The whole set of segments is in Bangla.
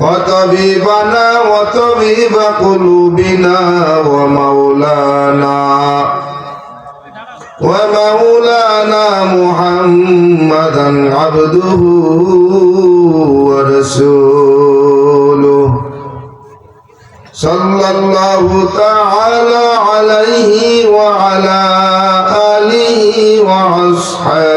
وطبيبنا وطبيب قلوبنا ومولانا ومولانا محمدا عبده ورسوله. صلى الله تعالى عليه وعلى آله وأصحابه.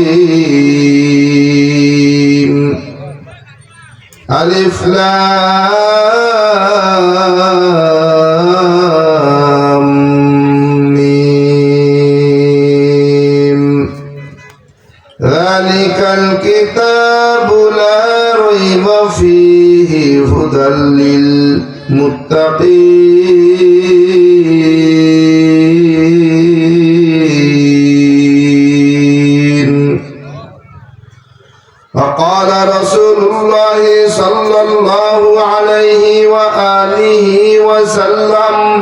ألف لام وقال رسول الله صلى الله عليه وآله وسلم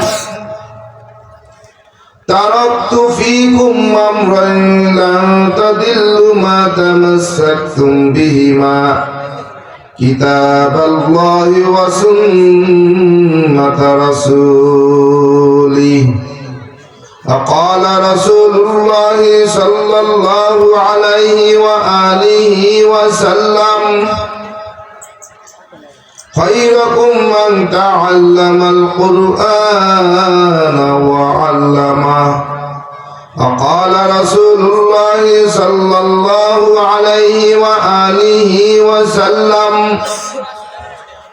تركت فيكم أمرا لن تضلوا ما تمسكتم بهما كتاب الله وسنة رسوله. وقال رسول الله صلى الله عليه وآله وسلم. خيركم من تعلم القرآن وعلمه. وقال رسول الله صلى الله عليه وآله وسلم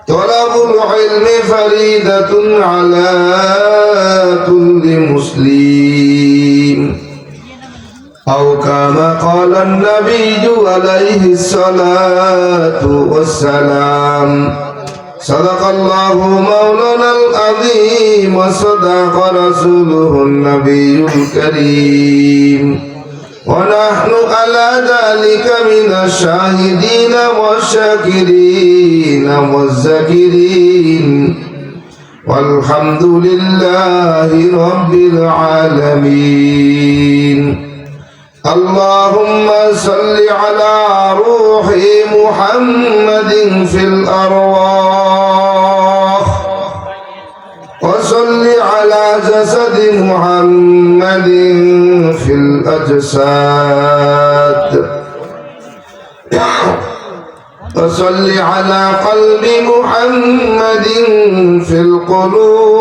طلب العلم فريدة على كل مسلم. أو كما قال النبي عليه الصلاة والسلام صدق الله مولانا العظيم وصدق رسوله النبي الكريم. ونحن على ذلك من الشاهدين والشاكرين والذاكرين والحمد لله رب العالمين اللهم صل على روح محمد في الأرواح وصل على جسد محمد في الأجساد. وصل على قلب محمد في القلوب.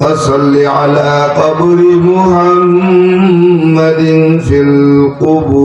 وصل على قبر محمد في القبور.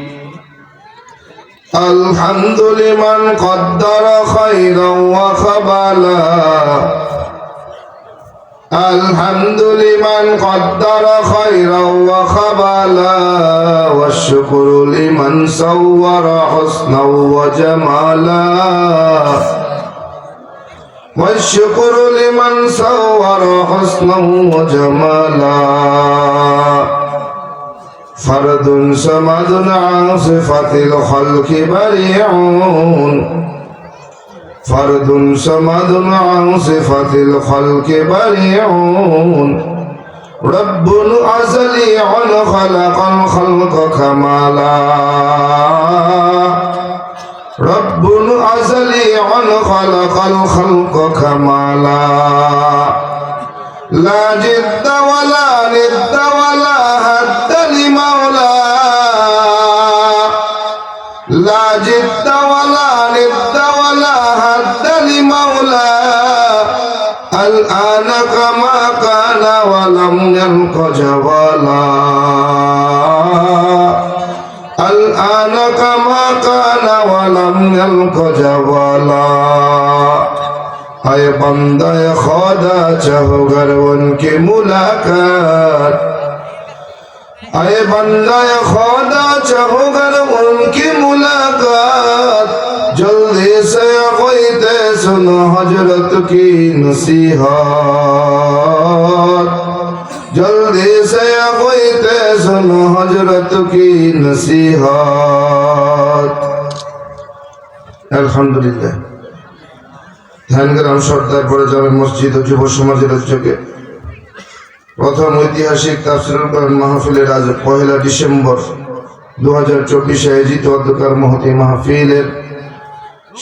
الحمد لمن قدر خيرا وخبلا الحمد لمن قدر خيرا وخبلا والشكر لمن صور حسنا وجمالا. والشكر لمن صور حسنا وجمالا. فرد سمد عن صفة الخلق بريعون فرد سمد عن صفة الخلق بريعون رب أزلي عن خلق الخلق كمالا رب أزلي عن خلق الخلق كمالا لا جد ولا ند جدت ولا ندت ولا هدت لمولى الآن كما كان ولم ينق جوالا الآن كما كان ولم ينق جوالا اے بندہ خدا چاہو گر ان کی ملاقات اے بندہ خدا چاہو گر ان کی ملاقات جلدی سے کوئی دے سنو حضرت کی نصیحت جلدی سے کوئی دے سنو حضرت کی نصیحت الحمدللہ ধ্যানগ্রাম সর্দার পরে যাবে মসজিদ ও যুব সমাজের উদ্যোগে প্রথম ঐতিহাসিক তাফসিরুল কোরআন মাহফিলের আজ পহেলা ডিসেম্বর দু হাজার চব্বিশে আয়োজিত অধ্যকার মহতি মাহফিলের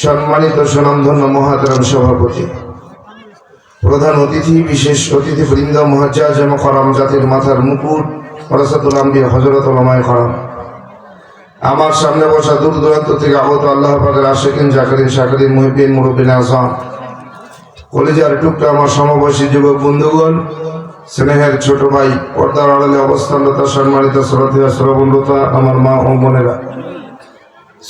সম্মানিত স্বনামধন্য মহাতারাম সভাপতি। প্রধান অতিথি, বিশেষ অতিথি বৃন্দ মহাজাজ এবং খরাম জাতির মাথার মুকুট ফরাসাতুল আম্বিয়া হজরত ওলামায় খরাম। আমার সামনে বসা দূর দূরান্ত থেকে আগত আল্লাহ পাকের আশেকিন জাকারিন শাকারিন মুহিবিন মুরব্বিন আজম কলেজার টুকটা আমার সমবয়সী যুবক বন্ধুগণ, স্নেহের ছোট ভাই, পর্দার আড়ালে অবস্থানরতা সম্মানিত শ্রদ্ধা শ্রবণরতা আমার মা ও বোনেরা।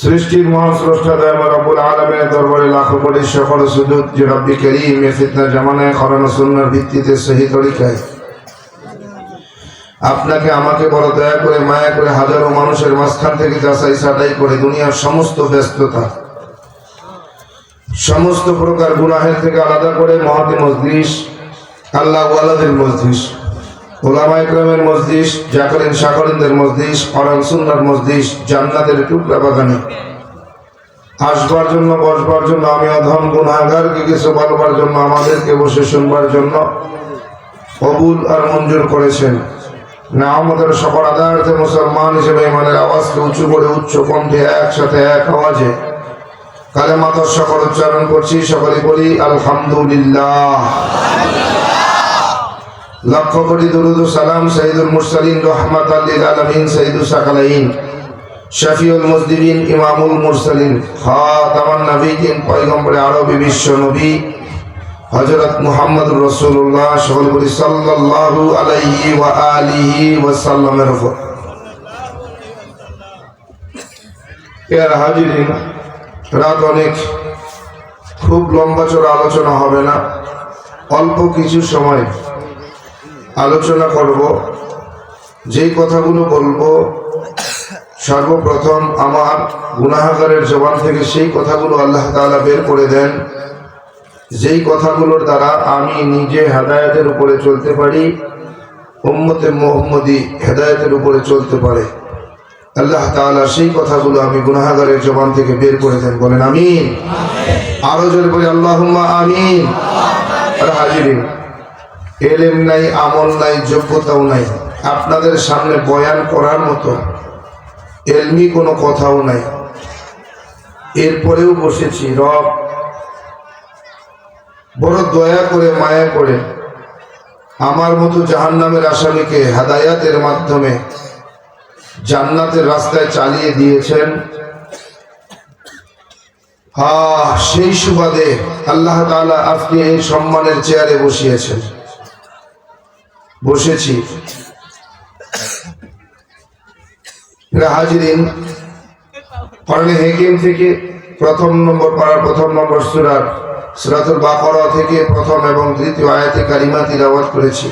সৃষ্টির মহাস্রষ্টা দয়ামা রব্বুল আলমের দরবারে লাখো কোটি সকল সুযোগ যে রব্বি করিম এ জামানায় খরানো সুন্নার ভিত্তিতে সহি তরিকায় আপনাকে আমাকে বড় দয়া করে, মায়া করে হাজারো মানুষের মাঝখান থেকে যাচাই ছাটাই করে দুনিয়ার সমস্ত ব্যস্ততা সমস্ত প্রকার গুনাহের থেকে আলাদা করে মহাতি মজলিস, আল্লাহ ওয়ালাদের মজলিস, ওলামা ইকরামের মজলিস, জাকরিন শাকরিনদের মজলিস অরান সুন্নার মজলিস, জান্নাতের টুকরা বাগানে। আসবার জন্য, বসবার জন্য আমি অধম গুনাগারকে কিছু বলবার জন্য, আমাদেরকে বসে শুনবার জন্য কবুল আর মঞ্জুর করেছেন। না, আমাদের সকল আদার্থে মুসলমান হিসেবে ইমানের আওয়াজকে উঁচু করে উচ্চ কণ্ঠে একসাথে এক আওয়াজে কালে সকল উচ্চারণ করছি, সকলে বলি আলহামদুলিল্লাহ। লক্ষ কোটি দরুদ সালাম সঈদুল মুরসালিন রহমাত আলমিন সঈদুল সাকালাইন, শফিউল মুজদিবিন ইমামুল মুরসালিন, খাতামান নবীন পয়গম্বরে আরবি বিশ্ব নবী হজরত মুহাম্মদ রসুল্লাহ সকল বলি সাল্লাল্লাহু আলাইহি ওয়া আলিহি ওয়া সাল্লামের উপর। এর রাত অনেক। খুব লম্বা চড়া আলোচনা হবে না। অল্প কিছু সময় আলোচনা করব। যেই কথাগুলো বলব, সর্বপ্রথম আমার গুনাহাগারের জবান থেকে সেই কথাগুলো আল্লাহ তাআলা বের করে দেন। যেই কথাগুলোর দ্বারা আমি নিজে হেদায়তের উপরে চলতে পারি, উম্মতে মোহাম্মদী হেদায়তের উপরে চলতে পারে। আল্লাহ তাআলা সেই কথাগুলো আমি গুনাহাগারের জবান থেকে বের করে দেন, বলেন আমিন। আরও জোরে বলি আল্লাহ আমিন। আর হাজিরিন এলেম নাই, আমল নাই, যোগ্যতাও নাই। আপনাদের সামনে বয়ান করার মতো এলমি কোনো কথাও নাই। এরপরেও বসেছি, রব, বড় দয়া করে, মায়া করে, আমার মতো জাহান নামের আসামিকে, হাদায়াতের মাধ্যমে জান্নাতের রাস্তায় চালিয়ে দিয়েছেন। আহ, সেই সুবাদে আল্লাহ তাআলা আজকে এই সম্মানের চেয়ারে বসিয়েছেন। বসেছি। হাজিরিন করণে হেকিম থেকে প্রথম নম্বর পাড়ার প্রথম নম্বর সুরার সুরাতুল বাকরা থেকে প্রথম এবং দ্বিতীয় আয়াতে কারিমা তিলাওয়াত করেছি।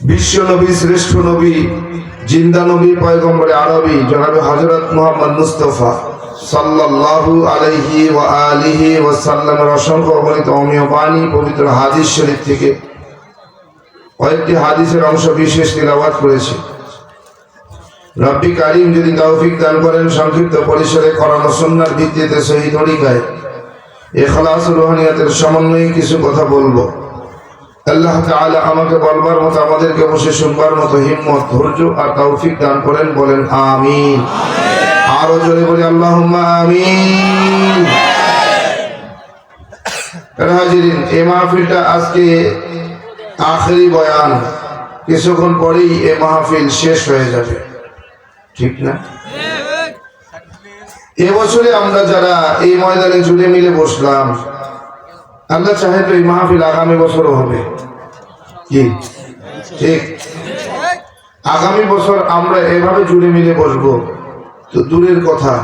বিশ্ব নবী, শ্রেষ্ঠ নবী, জিন্দা নবী, পয়গম্বরে আরবি, জনাবে হযরত মুহাম্মদ মুস্তাফা সাল্লাল্লাহু আলাইহি ওয়া আলিহি ওয়া সাল্লামের অসংখ্য অগণিত অমীয় বাণী পবিত্র হাদিস শরীফ থেকে কয়েকটি হাদিসের অংশ বিশেষ তিলাওয়াত করেছি। রব্বি কারিম যদি তৌফিক দান করেন, সংক্ষিপ্ত পরিসরে করানো সন্ন্যার ভিত্তিতে সহি তরিকায় এখলাস রোহানিয়াতের সমন্বয়ে কিছু কথা বলব। আল্লাহ তাআলা আমাকে বলবার মতো, আমাদেরকে বসে শুনবার মতো হিম্মত, ধৈর্য আর তৌফিক দান করেন, বলেন আমিন। আরও জোরে বলি, আল্লাহুম্মা আমিন। হাজিরিন, এই মাহফিলটা আজকে আখেরি বয়ান। কিছুক্ষণ পরেই এ মাহফিল শেষ হয়ে যাবে। ঠিক না? এবছরে আমরা যারা এই ময়দানে জুড়ে মিলে বসলাম আল্লাহ চাহে তো এই মাহফিল আগামী বছরও হবে। কি? ঠিক। আগামী বছর আমরা এভাবে জুড়ে মিলে বসবো তো দূরের কথা।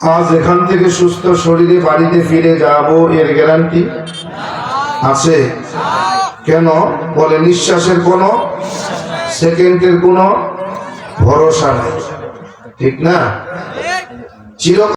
আজ এখান থেকে সুস্থ শরীরে বাড়িতে ফিরে যাব এর গ্যারান্টি আছে। কেন? বলে নিঃশ্বাসের কোনো সেকেন্ডের কোনো ভরসা নেই। ঠিক না? চির